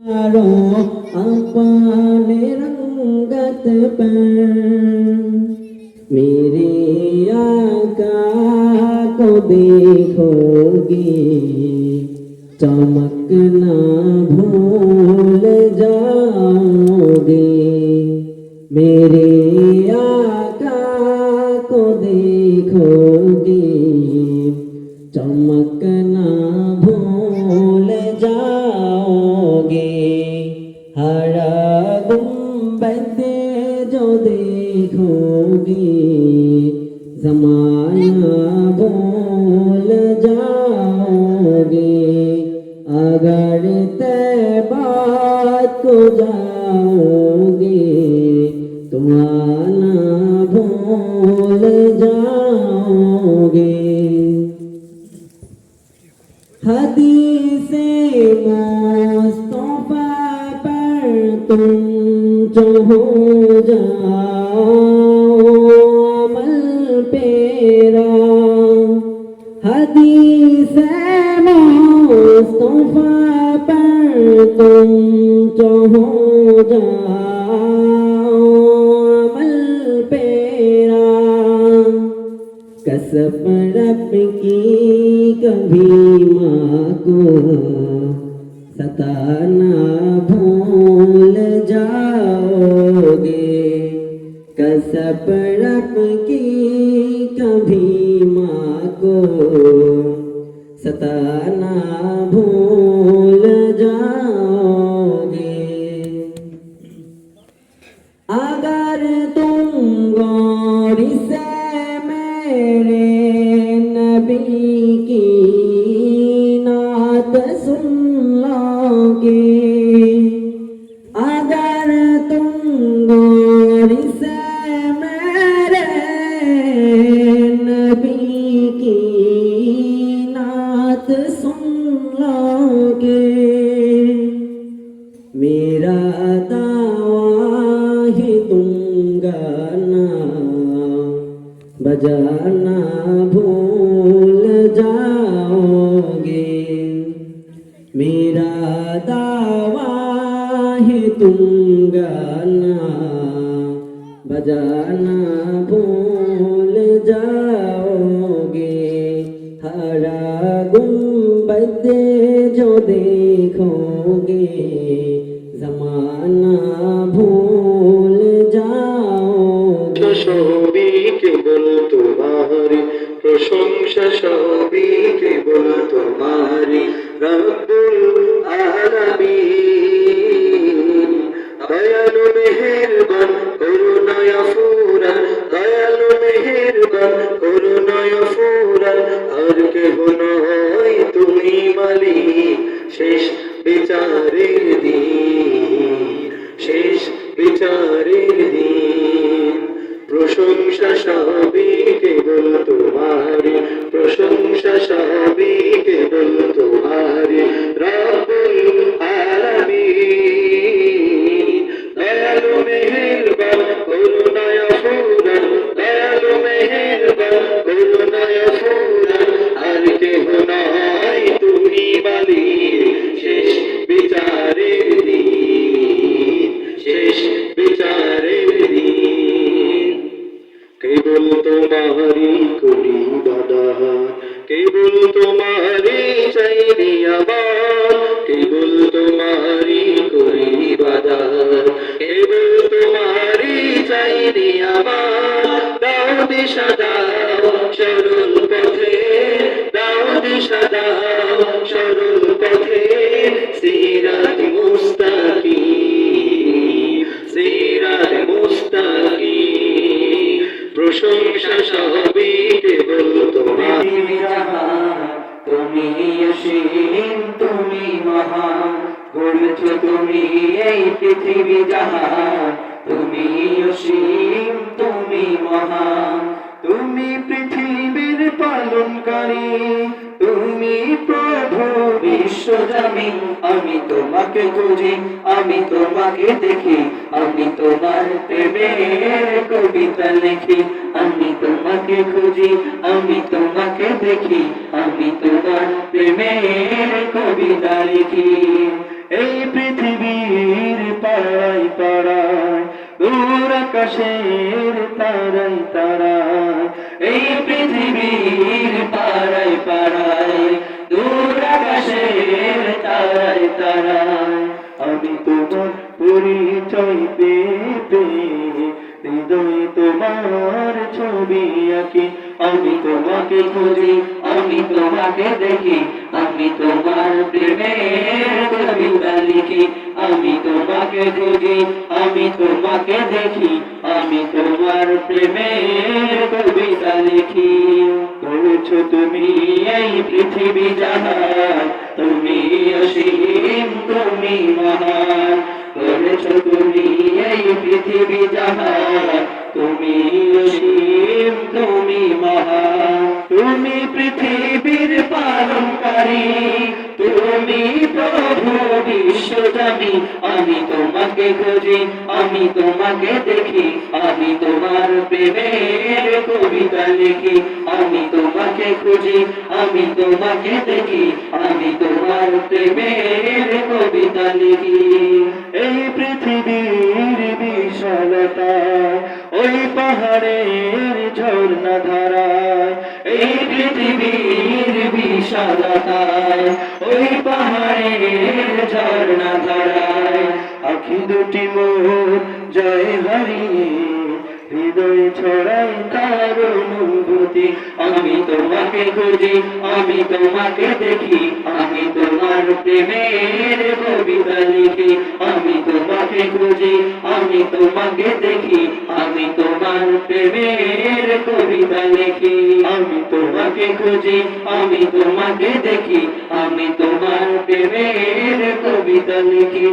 रो अपने रंगत पर मेरे आका को देखोगी चमकना भूल जाओगे मेरे आका को देखोगी चमकना भूल भी जमाना भूल जाओगे। अगर तय बात को जाओगे, तुम्हारा भूल जाओगे। हदी से मोस्तोफा पर तुम रब की कभी माँ को सताना भूल जाओगे। रब की कभी माँ को सताना भूल नात सुन लोगे। मेरा दावा ही तुम गाना बजाना भूल जाओगे। मेरा दावा ही तुम गाना बजाना भूल जाओगे गुम्बद जो देखोगे जमाना भूल जाओगे সবই কেবল তোমারি প্রশংসা সবই কেবল তোমারি রব্বুল আলামিন দয়ালু মেহেরবান কেবল তোমারি চাইনি আবার, কেবল তোমারি করি বাদা কেবল তোমারি চাইনি আবার, দাও দিশা, দাও সরল প্রশংসা তুমি পৃথিবীর পালনকারী। তুমি প্রভু বিশ্বজামি আমি তোমাকে খুঁজি, আমি তোমাকে দেখি, আমি তোমার কবিতা লিখি আমি তোমাকে খুঁজি, আমি তোমাকে দেখি, আমি তোমার প্রেমের কবিতা লিখি। এই পৃথিবীর পাড়ায় পাড়ায়, দূর আকাশের তারাই তারায়, এই পৃথিবীর পাড়ায় পাড়ায়, দূর আকাশের তারাই তারায়, আমি তোমার পরিচয় পেয়ে পেয়ে তোমার ছবি আঁকি, আমি তোমাকে খুঁজি, আমি তোমাকে দেখি, আমি তোমার প্রেমের কবিতা লিখি, আমি তোমাকে খুঁজি, আমি তোমাকে দেখি, আমি তোমার প্রেমের কবিতা লিখি। করেছ তুমি এই পৃথিবী জাহান, তুমি অসীম, তুমি মহান। করেছ তুমি পৃথিবীর পালনকারী তুমি প্রভু বিশ্বজামি আমি তোমাকে খুঁজি, আমি তোমাকে দেখি, আমি তোমার প্রেমের কবিতা লিখি, আমি তোমাকে খুঁজি, আমি তোমাকে দেখি, আমি তোমার প্রেমের কবিতা লিখি। এই পৃথিবীর বিশালতা, ওই পাহাড়ের ঝর্ণা ধারায় এই পৃথিবীর বিশালতায় ওই পাহাড়ের ঝর্ণা ধারায় আখি দুটি মোর জয় হারিয়ে হৃদয় ছড়াই তার অনুভূতি। আমি তোমাকে খুঁজি, আমি তোমাকে দেখি। আমি তোমার প্রেমের কবিতা লিখি। আমি তোমাকে খুঁজি, আমি তোমাকে দেখি। আমি তোমার প্রেমের কবিতা লিখি। আমি তোমাকে খুঁজি, আমি তোমাকে দেখি। আমি তোমার প্রেমের কবিতা লিখি।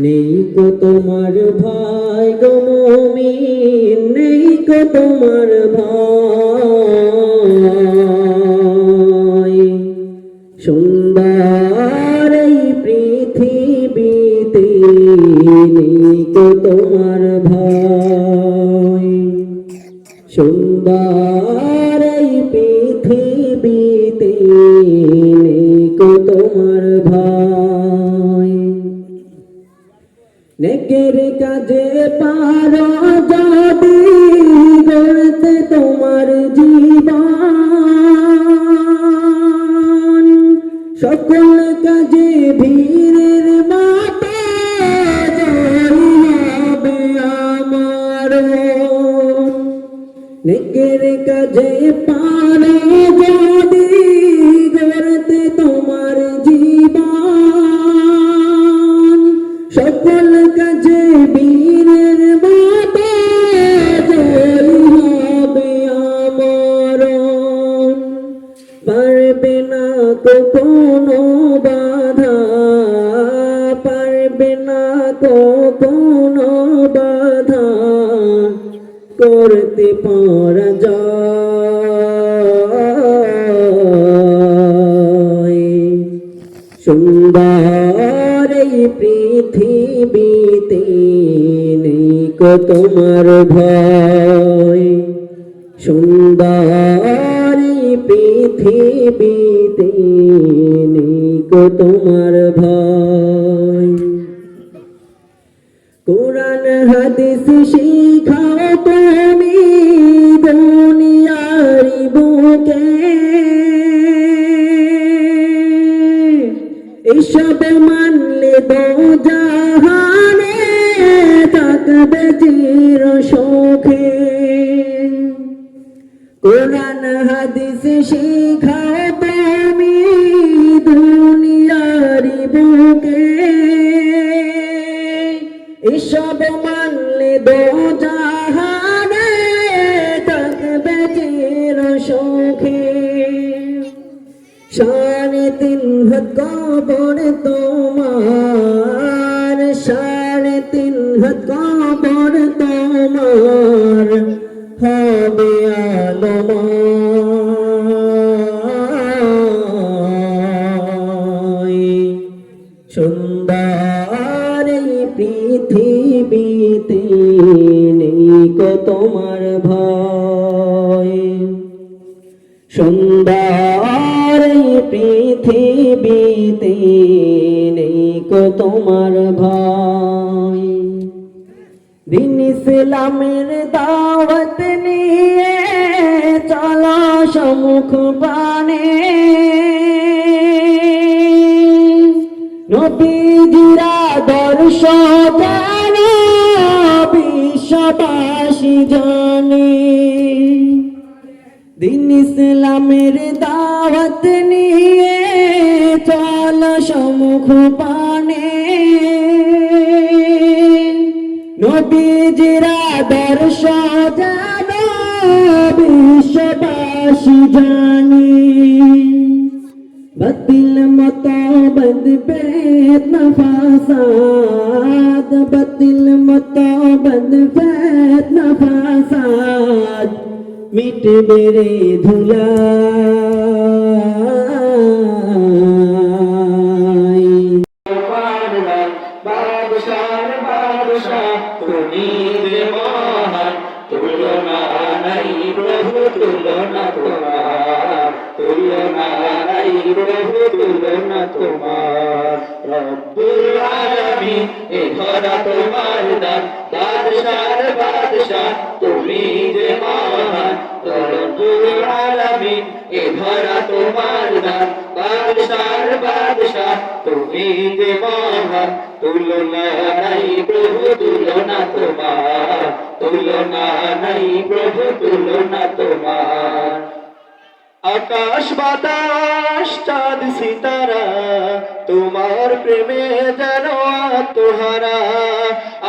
নেই কো তোমার ভাই গো মমিন, নেই কো তোমার ভাই। সুন্দর পৃথিবীতে নেই কো তোমার ভাই। সুন্দর পৃথিবীতে কাজে পারো যদি গড়তে তোমার জীবন, সকল কাজে ভিড়ের মাতা হবে আমার। নেকের কাজে পারো যদি না তো কোনো বাধা করতে পারা যায়। সুন্দর এই পৃথিবীতে নেই তোমার ভয়। সুন্দর এই পৃথিবীতে নেই কো তোমার কোরআন হাদিস শিখাও তুমি দুনিয়ারি বুকে। এসব মানলে দো জাহানে থাকবে চির সুখে। সাড়ে তিন হাত কবর তোমার সাড়ে তিন হাত কবর তোমার। সুন্দর পৃথিবীতে নেই কো তোমার ভয়। দিন ইসলামের দাওয়াত নিয়ে চলো সম্মুখ পানে নবীজিরা দর্শ জানে, বিশ্ববাসী জানে। দিন ইসলামের দাওয়াত নিয়ে চল সম্মুখ পানে নবীজিরা দর্শ জানো, বিশ্ববাসী জানে। বাতিল মত বদ পেত নফাসাদ মিটবে রে ধুলাই তুমি যে মহান রব্বুল আলামিন, এ তোমার তুমি যে মহান তুলনা নাই প্রভু, তুলনা তোমার। তুলনা নাই প্রভু, তুলনা তোমার। আকাশ বাতাস, চাঁদ সিতারা, তোমার প্রেমে যেন তোহারা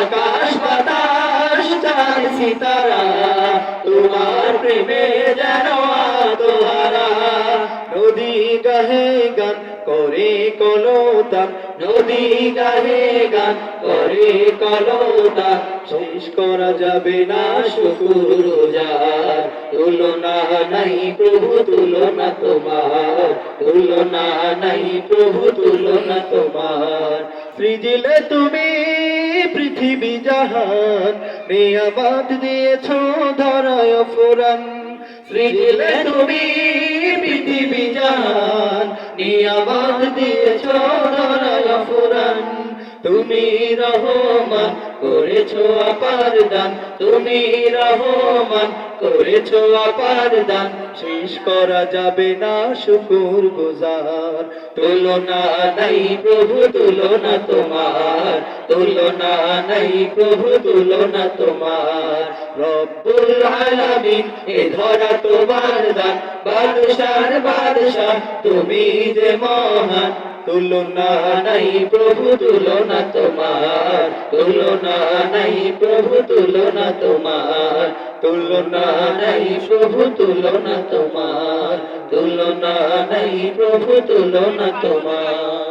আকাশ বাতাস চাঁদ তোমার প্রেমে নদী গাহে গান করে কলতাম নদী গাহে গান করে কলতাম শেষ করা যাবে না শুকুর রোজার। তুলনা নাই প্রভু, তুলনা তোমার। তুলনা নাই প্রভু, তুলনা তোমার। সৃজিলে তুমি পৃথিবী জাহান, নিয়ামত দিয়েছ ধরায় ফুরান। সৃজিলে তুমি পৃথিবী জাহান, নিয়ামত দিয়েছ ধরায় ফুরান। তুমি রহমান করেছ আপার দান, তুমি রহমান, করেছ আপার দান। শেষ করা যাবে না শুকুর গুজার। তুলনা নাই প্রভু, তুলনা তোমার। তুলনা নাই প্রভু, তুলনা তোমার। রব্বুল আলামিন, এ ধরা তোমার দান। বাদশার বাদশাহ, তুমি যে মহান। তুলনা নাই প্রভু, তুলনা তোমার। তুলনা নাই প্রভু, তুলনা তোমার। তুলনা নাই প্রভু, তুলনা তোমার। তুলনা নাই প্রভু, তুলনা তোমার।